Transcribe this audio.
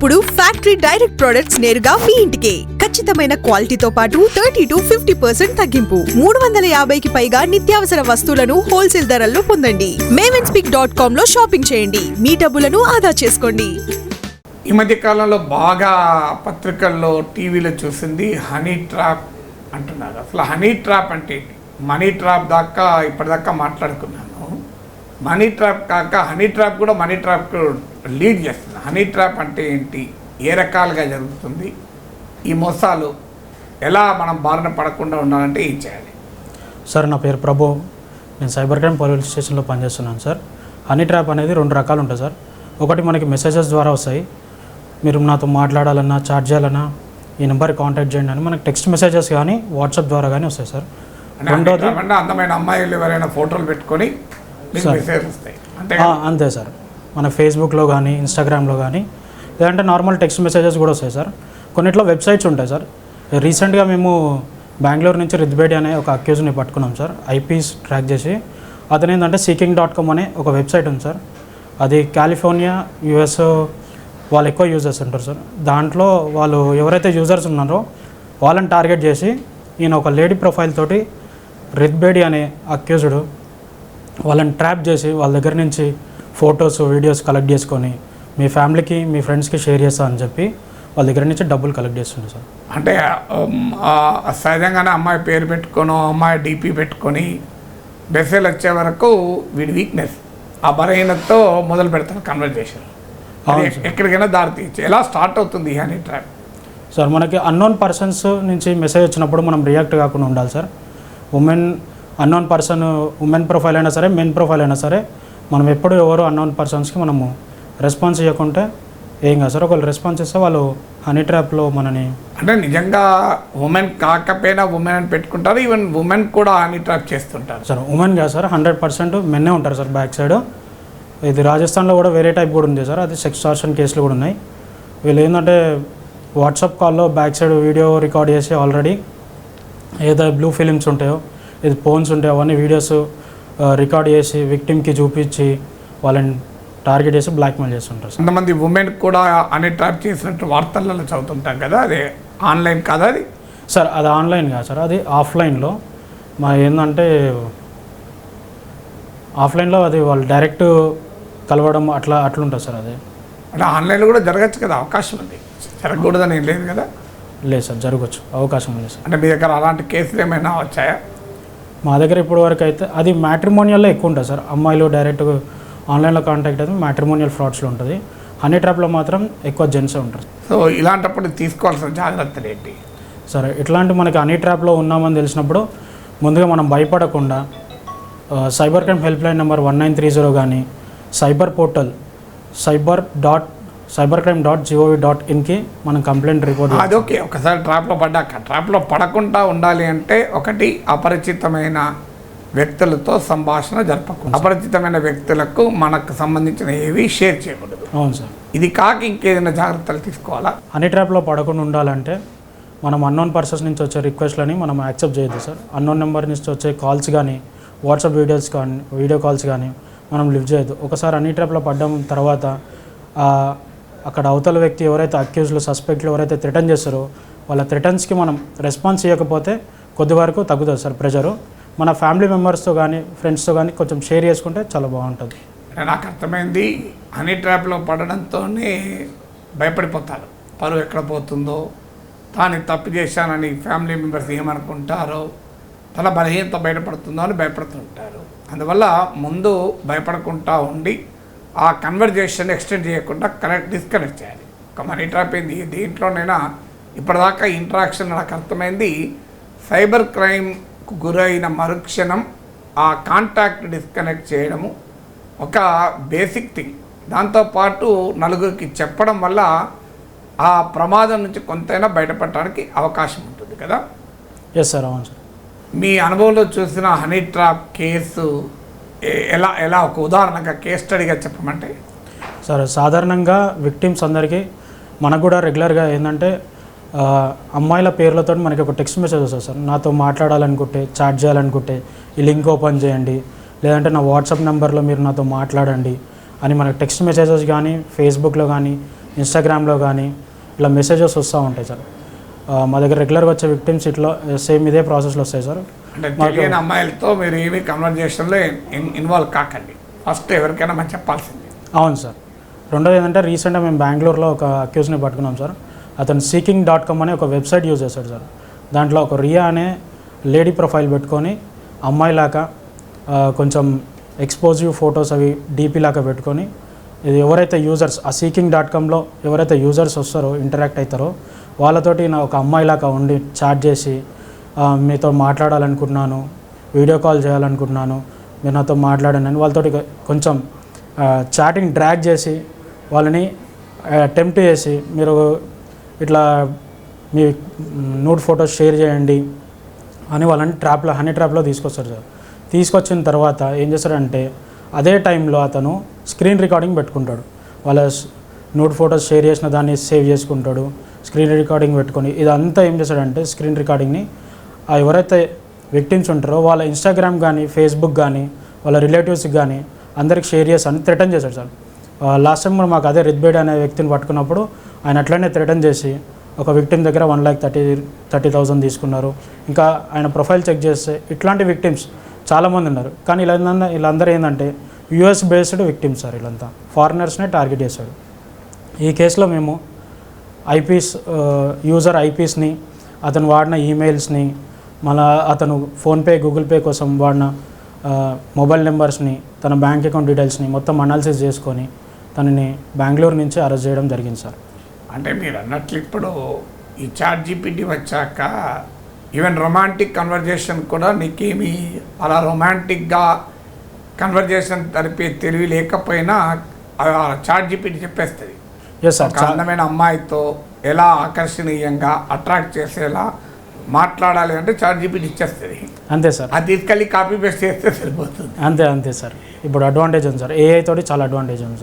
ఇప్పుడు factory direct products నేరుగా మీ ఇంటికే. ఖచ్చితమైన క్వాలిటీతో పాటు థర్టీ టు ఫిఫ్టీ పర్సెంట్ తగ్గింపు. మూడు వందల యాభైకి పైగా నిత్యావసర వస్తువులను హోల్సేల్ ధరల్లో పొందండి. మేవెన్స్పిక్ డాట్ కామ్లో షాపింగ్ చేయండి. మీ డబ్బులను ఆదా చేసుకోండి. ఈ మధ్య కాలంలో బాగా పత్రికల్లో టీవీలో చూసింది హనీ ట్రాప్ అంటున్నారు. అసలు హనీ ట్రాప్ అంటే ఏంటి? మనీ ట్రాప్ దాకా ఇప్పటిదాకా మాట్లాడుకున్నాను. మనీ ట్రాప్ కాక హనీ ట్రాప్ కూడా మనీ ట్రాప్ లీడ్ చేస్తుంది. హనీ ట్రాప్ అంటే ఏంటి? ఏ రకాలుగా జరుగుతుంది? ఈ మోసాలు ఎలా మనం బారిన పడకుండా ఉండాలంటే ఏం చేయాలి? సార్ నా పేరు ప్రభు. నేను సైబర్ క్రైమ్ పోలీస్ స్టేషన్లో పనిచేస్తున్నాను సార్. హనీ ట్రాప్ అనేది రెండు రకాలు ఉంటాయి సార్. ఒకటి మనకి మెసేజెస్ ద్వారా వస్తాయి. మీరు నాతో మాట్లాడాలన్నా చాట్ చేయాలన్నా ఈ నెంబర్కి కాంటాక్ట్ చేయండి అని మనకి టెక్స్ట్ మెసేజెస్ కానీ వాట్సాప్ ద్వారా కానీ వస్తాయి సార్. రెండోది అందమైన అమ్మాయిలు ఎవరైనా ఫోటోలు పెట్టుకొని అంతే సార్. మన ఫేస్బుక్లో కానీ ఇన్స్టాగ్రామ్లో కానీ లేదంటే నార్మల్ టెక్స్ట్ మెసేజెస్ కూడా వస్తాయి సార్. కొన్నిట్లో వెబ్సైట్స్ ఉంటాయి సార్. రీసెంట్గా మేము బెంగళూరు నుంచి రిద్బేడి అనే ఒక అక్యూజ్ని పట్టుకున్నాం సార్. ఐపీస్ ట్రాక్ చేసి. అతను ఏంటంటే సీకింగ్ డాట్ కామ్ అనే ఒక వెబ్సైట్ ఉంది సార్. అది కాలిఫోర్నియా యుఎస్ వాళ్ళు ఎక్కువ యూజర్స్ ఉంటారు సార్. దాంట్లో వాళ్ళు ఎవరైతే యూజర్స్ ఉన్నారో వాళ్ళని టార్గెట్ చేసి ఈయన ఒక లేడీ ప్రొఫైల్ తోటి రిద్బేడి అనే అక్యూజుడు వాళ్ళని ట్రాప్ చేసి వాళ్ళ దగ్గర నుంచి ఫొటోస్ వీడియోస్ కలెక్ట్ చేసుకొని మీ ఫ్యామిలీకి మీ ఫ్రెండ్స్కి షేర్ చేస్తా అని చెప్పి వాళ్ళ దగ్గర నుంచి డబ్బులు కలెక్ట్ చేస్తుండే సార్. అంటే సహజంగానే అమ్మాయి పేరు పెట్టుకొని అమ్మాయి డీపీ పెట్టుకొని మెసేజ్ వచ్చే వరకు వీడి వీక్నెస్ ఆ బలహీనతతో మొదలు పెడతారు కన్వర్జేషన్. ఎక్కడికైనా దారి తీయచ్చు. ఎలా స్టార్ట్ అవుతుంది హనీ ట్రాప్ సార్ మనకి అన్నోన్ పర్సన్స్ నుంచి మెసేజ్ వచ్చినప్పుడు మనం రియాక్ట్ కాకుండా ఉండాలి sir. Women unknown person women profile అయినా సరే మెన్ ప్రొఫైల్ అయినా సరే మనం ఎప్పుడు ఎవరు అన్నోన్ పర్సన్స్కి మనము రెస్పాన్స్ ఇవ్వకుంటే ఏం కాదు సార్. ఒకళ్ళు రెస్పాన్స్ ఇస్తే వాళ్ళు హనీ ట్రాప్లో మనని అంటే నిజంగా ఉమెన్ కాకపోయినా ఉమెన్ అని పెట్టుకుంటారు. ఈవెన్ ఉమెన్ కూడా హనీ ట్రాప్ చేస్తుంటారు. సార్ ఉమెన్ కాదు సార్. హండ్రెడ్ పర్సెంట్ మెన్నే ఉంటారు సార్ బ్యాక్ సైడ్ ఇది రాజస్థాన్లో కూడా వేరే టైప్ కూడా ఉంది సార్. అది సెక్స్ టార్షన్ కేసులు కూడా ఉన్నాయి. వీళ్ళు ఏంటంటే వాట్సాప్ కాల్లో బ్యాక్ సైడ్ వీడియో రికార్డ్ చేసి ఆల్రెడీ ఏదో బ్లూ ఫిలిమ్స్ ఉంటాయో ఇది ఫోన్స్ ఉంటాయో అవన్నీ వీడియోస్ రికార్డ్ చేసి విక్టిమ్కి చూపించి వాళ్ళని టార్గెట్ చేసి బ్లాక్మెయిల్ చేస్తుంటారు సార్. కొంతమంది ఉమెన్ కూడా హనీ ట్రాప్ చేసినట్టు వార్తలలో చదువుతుంటాం కదా అదే ఆన్లైన్ కాదా అది? సార్ అది ఆన్లైన్ కాదు సార్ అది ఆఫ్లైన్లో. మా ఏంటంటే ఆఫ్లైన్లో అది వాళ్ళు డైరెక్ట్ కలవడం అట్లా అట్లుంటుంది సార్ అది. అంటే ఆన్లైన్లో కూడా జరగచ్చు కదా అవకాశం ఉంది జరగకూడదని ఏం లేదు కదా? లేదు సార్ జరగచ్చు అవకాశం ఉంది సార్. అంటే మీ దగ్గర అలాంటి కేసులు ఏమైనా వచ్చాయా? మా దగ్గర ఇప్పుడు వరకు అయితే అది మ్యాట్రిమోనియల్లో ఎక్కువ ఉంటుంది సార్. అమ్మాయిలు డైరెక్ట్ ఆన్లైన్లో కాంటాక్ట్ అయితే మ్యాట్రిమోనియల్ ఫ్రాడ్స్లో ఉంటుంది. హనీ ట్రాప్లో మాత్రం ఎక్కువ జెంట్సే ఉంటారు. సో ఇలాంటప్పుడు తీసుకోవాల్సిన జాగ్రత్తలు ఏంటి? సరే ఇట్లాంటి మనకి హనీ ట్రాప్లో ఉన్నామని తెలిసినప్పుడు ముందుగా మనం భయపడకుండా cyber crime helpline number one nine three zero కానీ cyber portal cyber dot cyber crime dot gov dot ఇన్కి మనం కంప్లైంట్ రిపోర్ట్ అది ఓకే ఒకసారి ట్రాప్లో పడ్డాక ట్రాప్లో పడకుండా ఉండాలి అంటే ఒకటి అపరిచితమైన వ్యక్తులతో సంభాషణ జరపకుండా. అపరిచితమైన వ్యక్తులకు మనకు సంబంధించిన ఏవి షేర్ చేయకూడదు. అవును సార్. ఇది కాక ఇంకేదైనా జాగ్రత్తలు తీసుకోవాలా? హనీ ట్రాప్లో పడకుండా ఉండాలంటే మనం అన్నోన్ పర్సన్స్ నుంచి వచ్చే రిక్వెస్ట్లని మనం యాక్సెప్ట్ చేయొద్దు సార్. అన్నోన్ నెంబర్ నుంచి వచ్చే కాల్స్ కానీ వాట్సాప్ వీడియోస్ కానీ వీడియో కాల్స్ కానీ మనం లిఫ్ట్ చేయొద్దు. ఒకసారి హనీ ట్రాప్లో పడ్డం తర్వాత అక్కడ అవతల వ్యక్తి ఎవరైతే అక్యూజ్లు సస్పెక్ట్లు ఎవరైతే థ్రిటన్ చేస్తారో వాళ్ళ థ్రిటన్స్కి మనం రెస్పాన్స్ ఇవ్వకపోతే కొద్ది వరకు తగ్గుతుంది సార్ ప్రెషరు మన ఫ్యామిలీ మెంబర్స్తో కానీ ఫ్రెండ్స్తో కానీ కొంచెం షేర్ చేసుకుంటే చాలా బాగుంటుంది. నాకు అర్థమైంది హనీ ట్రాప్లో పడడంతోనే భయపడిపోతారు. పరువు ఎక్కడ పోతుందో తాను తప్పు చేశానని ఫ్యామిలీ మెంబర్స్ ఏమనుకుంటారో తన బలహీనత బయటపడుతుందో అని భయపడుతుంటారు. అందువల్ల ముందు భయపడకుండా ఉండి ఆ కన్వర్జేషన్ ఎక్స్టెండ్ చేయకుండా కనెక్ట్ డిస్కనెక్ట్ చేయాలి. ఒక మనీ ట్రాప్ ఏంది దీంట్లోనైనా ఇప్పటిదాకా ఇంటరాక్షన్ నాకు అర్థమైంది. సైబర్ క్రైమ్కు గురైన మరుక్షణం ఆ కాంటాక్ట్ డిస్కనెక్ట్ చేయడము ఒక బేసిక్ థింగ్. దాంతోపాటు నలుగురికి చెప్పడం వల్ల ఆ ప్రమాదం నుంచి కొంతైనా బయటపడటానికి అవకాశం ఉంటుంది కదా? ఎస్ సార్ అవును సార్ మీ అనుభవంలో చూసిన హనీ ట్రాప్ కేసు ఎలా ఎలా ఒక ఉదాహరణగా కేస్ స్టడీగా చెప్పమంటే? సార్ సాధారణంగా విక్టిమ్స్ అందరికీ మనకు కూడా రెగ్యులర్గా ఏంటంటే అమ్మాయిల పేర్లతో మనకి ఒక టెక్స్ట్ మెసేజ్ వస్తుంది సార్. నాతో మాట్లాడాలనుకుంటే చాట్ చేయాలనుకుంటే ఈ లింక్ ఓపెన్ చేయండి. లేదంటే నా వాట్సాప్ నెంబర్లో మీరు నాతో మాట్లాడండి అని మనకు టెక్స్ట్ మెసేజెస్ కానీ ఫేస్బుక్లో కానీ ఇన్స్టాగ్రామ్లో కానీ ఇలా మెసేజెస్ వస్తూ ఉంటాయి సార్. మా దగ్గర రెగ్యులర్గా వచ్చే విక్టిమ్స్ ఇట్లా సేమ్ ఇదే ప్రాసెస్లో వస్తాయి సార్. అంటే తెలియని అమ్మాయిలతో మీరు ఏమీ కన్వర్జేషన్లో ఇన్వాల్వ్ కాకండి. ఫస్ట్ ఎవరికైనా మనం చెప్పాల్సింది. అవును సార్. రెండోది ఏంటంటే రీసెంట్గా మేము బెంగళూరులో ఒక అక్యూస్ని పట్టుకున్నాం సార్. అతను సీకింగ్ డాట్ కామ్ అనే ఒక వెబ్సైట్ యూజ్ చేశాడు సార్. దాంట్లో ఒక రియా అనే లేడీ ప్రొఫైల్ పెట్టుకొని అమ్మాయిలాగా ఆ, కొంచెం ఎక్స్పోజివ్ ఫొటోస్ అవి డీపీ లాగా పెట్టుకొని ఇది ఎవరైతే యూజర్స్ ఆ సీకింగ్ డాట్ కామ్లో ఎవరైతే యూజర్స్ వస్తారో ఇంటరాక్ట్ అవుతారో వాళ్ళతోటి నా ఒక అమ్మాయిలాగా ఉండి చాట్ చేసి మీతో మాట్లాడాలనుకుంటున్నాను వీడియో కాల్ చేయాలనుకుంటున్నాను మీరు నాతో మాట్లాడండి అని వాళ్ళతోటి కొంచెం చాటింగ్ డ్రాగ్ చేసి వాళ్ళని అటెంప్ట్ చేసి మీరు ఇట్లా మీ నూడ్ ఫొటోస్ షేర్ చేయండి అని వాళ్ళని ట్రాప్లో హనీ ట్రాప్లో తీసుకొస్తారు సార్. తీసుకొచ్చిన తర్వాత ఏం చేస్తారంటే అదే టైంలో అతను స్క్రీన్ రికార్డింగ్ పెట్టుకుంటాడు. వాళ్ళ నూడ్ ఫొటోస్ షేర్ చేసిన దాన్ని సేవ్ చేసుకుంటాడు స్క్రీన్ రికార్డింగ్ పెట్టుకొని ఇదంతా ఏం చేస్తాడంటే స్క్రీన్ రికార్డింగ్ని ఎవరైతే విక్టిమ్స్ ఉంటారో వాళ్ళ ఇన్స్టాగ్రామ్ కానీ ఫేస్బుక్ కానీ వాళ్ళ రిలేటివ్స్కి కానీ అందరికి షేర్ చేసి అని థ్రెటన్ చేశాడు సార్. లాస్ట్ టైం కూడా మాకు అదే రిద్బేడ్ అనే వ్యక్తిని పట్టుకున్నప్పుడు ఆయన అట్లనే థ్రెటన్ చేసి ఒక విక్టిమ్ దగ్గర one lakh thirty thirty thousand తీసుకున్నారు. ఇంకా ఆయన ప్రొఫైల్ చెక్ చేస్తే ఇట్లాంటి విక్టిమ్స్ చాలామంది ఉన్నారు. కానీ ఇలా వీళ్ళందరూ ఏంటంటే యూఎస్ బేస్డ్ విక్టిమ్స్ సార్ వీళ్ళంతా ఫారినర్స్నే టార్గెట్ చేశాడు. ఈ కేసులో మేము ఐపీస్ యూజర్ ఐపీస్ని అతను వాడిన ఈమెయిల్స్ని మళ్ళా అతను ఫోన్పే గూగుల్ పే కోసం వాడిన మొబైల్ నెంబర్స్ని తన బ్యాంక్ అకౌంట్ డీటెయిల్స్ని మొత్తం అనాలిసిస్ చేసుకొని తనని బెంగళూరు నుంచి అరెస్ట్ చేయడం జరిగింది సార్. అంటే మీరు అన్నట్లు ఇప్పుడు ఈ చాట్ జీపీటీ వచ్చాక ఈవెన్ రొమాంటిక్ కన్వర్జేషన్ కూడా నీకేమి అలా రొమాంటిక్గా కన్వర్జేషన్ జరిపే తెలివి లేకపోయినా చాట్ జీపీటీ చెప్పేస్తుంది. ఎస్ సార్ ఒక అందమైన అమ్మాయితో ఎలా ఆకర్షణీయంగా అట్రాక్ట్ చేసేలా మాట్లాడాలి అంటే చాట్ జీపీటీ ఇచ్చేస్తుంది. అంతే సార్. అది తీసుకెళ్ళి కాపీ పేస్ట్ చేస్తే సరిపోతుంది. అంతే అంతే సార్. ఇప్పుడు అడ్వాంటేజ్ ఉంది సార్. ఏఐ తోటి చాలా అడ్వాంటేజ్ ఉంది సార్.